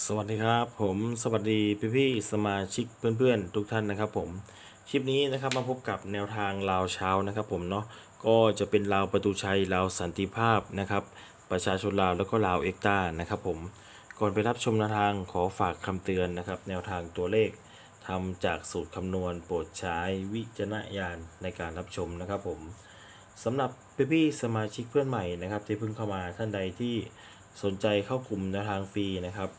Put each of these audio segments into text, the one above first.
สวัสดีครับผมสวัสดีพี่พี่ๆสมาชิกเพื่อนๆ ทุกท่านนะครับผมคลิปนี้นะครับมาพบกับแนวทางลาวเช้านะครับผมเนาะก็จะเป็นลาวประตูชัยลาวสันติภาพนะครับประชาชนลาวแล้วก็ลาวเอกตานะครับผมก่อนไปรับชมแนวทางขอฝากคำเตือนนะครับแนวทางตัวเลขทำจากสูตรคำนวณโปรดใช้วิจารณญาณในการรับชมนะครับผมสำหรับพี่ๆสมาชิกเพื่อนใหม่นะครับที่เพิ่งเข้ามาท่านใดที่สนใจเข้ากลุ่มแนวทางฟรีนะครับ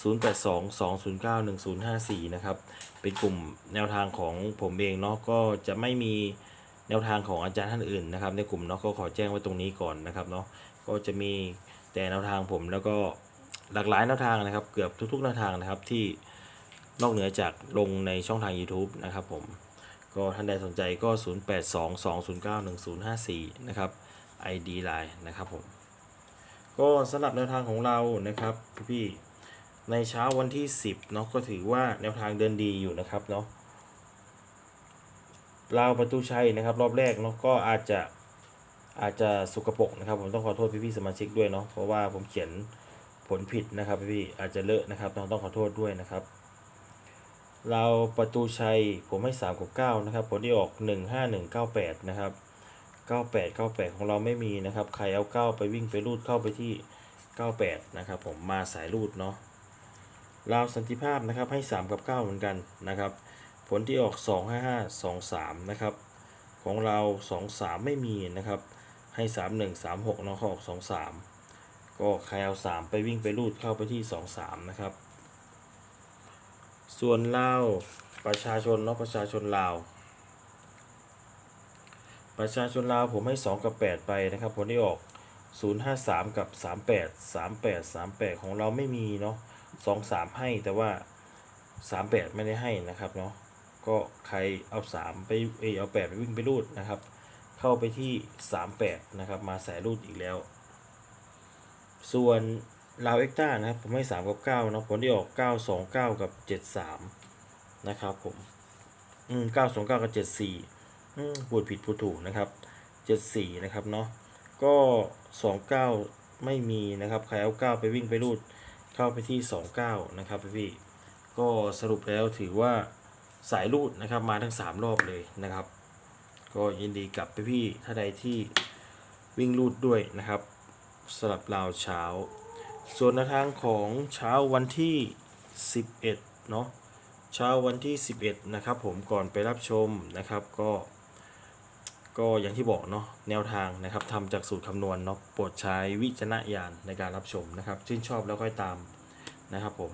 0822091054 นะครับ เป็นกลุ่มแนวทางของผมเองเนาะก็จะไม่มีแนวทางของอาจารย์ท่านอื่นนะครับ ในกลุ่มเนาะก็ขอแจ้งไว้ตรงนี้ก่อนนะครับเนาะก็จะมีแต่แนวทางผมแล้วก็หลากหลายแนวทางนะครับ เกือบทุกๆแนวทางนะครับที่นอกเหนือจากลงในช่องทาง YouTube นะครับผมก็ท่านใดสนใจก็ 0822091054 นะครับ ID Line นะครับผม ก็สำหรับแนวทางของเรานะครับพี่ ในเช้าวันที่ 10เนาะก็ถือว่าแนวทางเดินดีอยู่นะครับเนาะลาวประตูชัยนะครับ รอบแรกเนาะก็อาจจะอาจจะสุกปกนะครับ ผมต้องขอโทษพี่ๆสมาชิกด้วยเนาะเพราะว่าผมเขียนผลผิดนะครับพี่ๆอาจจะเลอะนะครับต้องต้องขอโทษด้วยนะครับเราประตูชัยผมให้3กับ9นะครับผลที่ออก 1 5 1 9 8นะครับ98 98 ของเราไม่มีนะครับ ใครเอา 9 ไปวิ่งไปรูดเข้าไปที่ 98 นะครับผมมาสายรูดเนาะ เราวสันติภาพนะครับให้ 3 กับ 9 เหมือนกันนะครับ ผลที่ออก 2 5 5 2 3 นะครับ ของเรา 2 3 ไม่มีนะครับ ให้ 3 1 3 6เนาะเขาออก 2 3 ก็ใครเอา 3 ไปวิ่งไปรูดเข้าไปที่ 2 3 นะครับ ส่วนลาวประชาชนเนาะประชาชนลาว ประชาชนลาวผมให้ 2 กับ 8 ไปนะครับ ผลที่ออก 053 กับ 38 38 38 ของเราไม่มีเนาะ 2 3ให้แต่ว่า38ไม่ได้ให้นะครับเนาะก็ใครเอา3ไปเอเอา8ไปวิ่งไปรูดนะครับ เข้าไปที่38นะครับ มาสายรูดอีกแล้ว ส่วนลาวเอ็กต้านะครับผมให้3กับ9เนาะผลที่ออก9 2 9กับ73นะครับผมอืม9 2 9กับ74อืมพูดผิดพูดถูกนะครับ74นะครับเนาะก็29ไม่มีนะครับ ใครเอา9ไปวิ่งไปรูด เข้าไปที่ 29 นะครับพี่ก็สรุปแล้วถือว่าสายรูดนะครับมาทั้ง 3 รอบเลยนะครับ ก็ยินดีกับพี่ๆถ้าใดที่วิ่งรูดด้วยนะครับสำหรับราวเช้า ส่วนในทางของเช้าวันที่ 11 เนาะเช้าวันที่ 11 นะครับผมก่อนไปรับชมนะครับก็ ก็อย่างที่บอกเนาะแนวทางนะครับทำจากสูตรคำนวณเนาะโปรดใช้วิจารณญาณในการรับชมนะครับ ชื่นชอบแล้วค่อยตามนะครับผม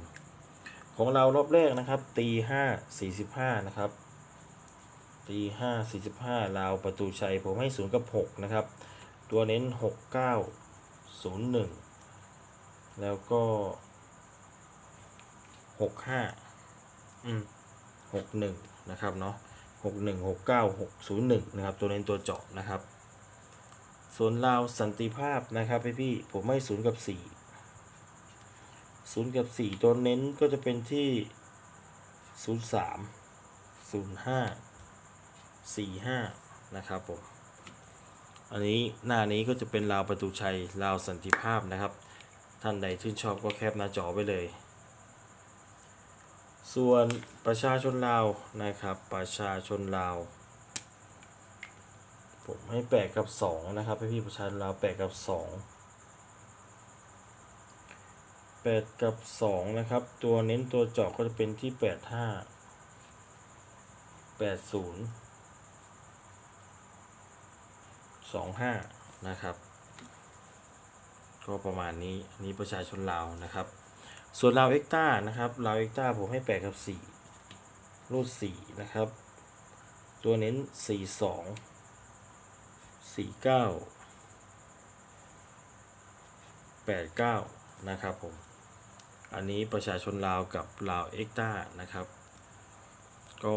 ของเรารอบแรกนะครับตีห้าสี่สิบห้านะครับตีห้าสี่สิบห้าลาวประตูชัยผมให้ศูนย์กับหกนะครับ ตัวเน้นหกเก้าศูนย์หนึ่งแล้วก็หกห้าอืมหกหนึ่งนะครับเนาะ หกหนึ่งหกเก้าหกศูนย์หนึ่งนะครับ ตัวเน้นตัวเจาะนะครับ ส่วนลาวสันติภาพนะครับพี่พี่ผมให้ศูนย์กับสี่ศูนย์กับสี่ตัวเน้นก็จะเป็นที่ศูนย์สามศูนย์ห้าสี่ห้านะครับผม อันนี้หน้านี้ก็จะเป็นลาวประตูชัยลาวสันติภาพนะครับ ท่านใดชื่นชอบก็แคปหน้าจอไปเลย ส่วนประชาชนลาวนะครับ ประชาชนลาว ผมให้แปดกับสองนะครับพี่พี่ประชาชนลาวแปดกับสองแปดกับสองนะครับ ตัวเน้นตัวเจาะก็จะเป็นที่แปดห้าแปดศูนย์สองห้านะครับ ก็ประมาณนี้ อันนี้ประชาชนลาวนะครับ ส่วนลาวเอ็กต้านะครับลาวเอ็กต้าผมให้แปดกับสี่รูดสี่นะครับ ตัวเน้นสี่สองสี่เก้าแปดเก้านะครับผม อันนี้ประชาชนลาวกับลาวเอ็กต้านะครับ ก็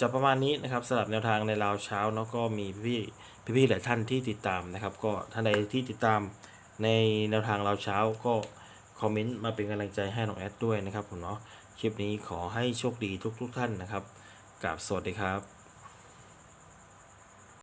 จะประมาณนี้นะครับสำหรับแนวทางในลาวเช้าเนาะก็มีพี่พี่พี่ๆหลายท่านที่ติดตามนะครับ ก็ท่านใดที่ติดตามในแนวทางลาวเช้าก็ คอมเมนต์มาเป็นกำลังใจให้น้องแอดด้วยนะครับผมเนาะคลิปนี้ขอให้โชคดีทุกทุกท่านนะครับกับสวัสดีครับ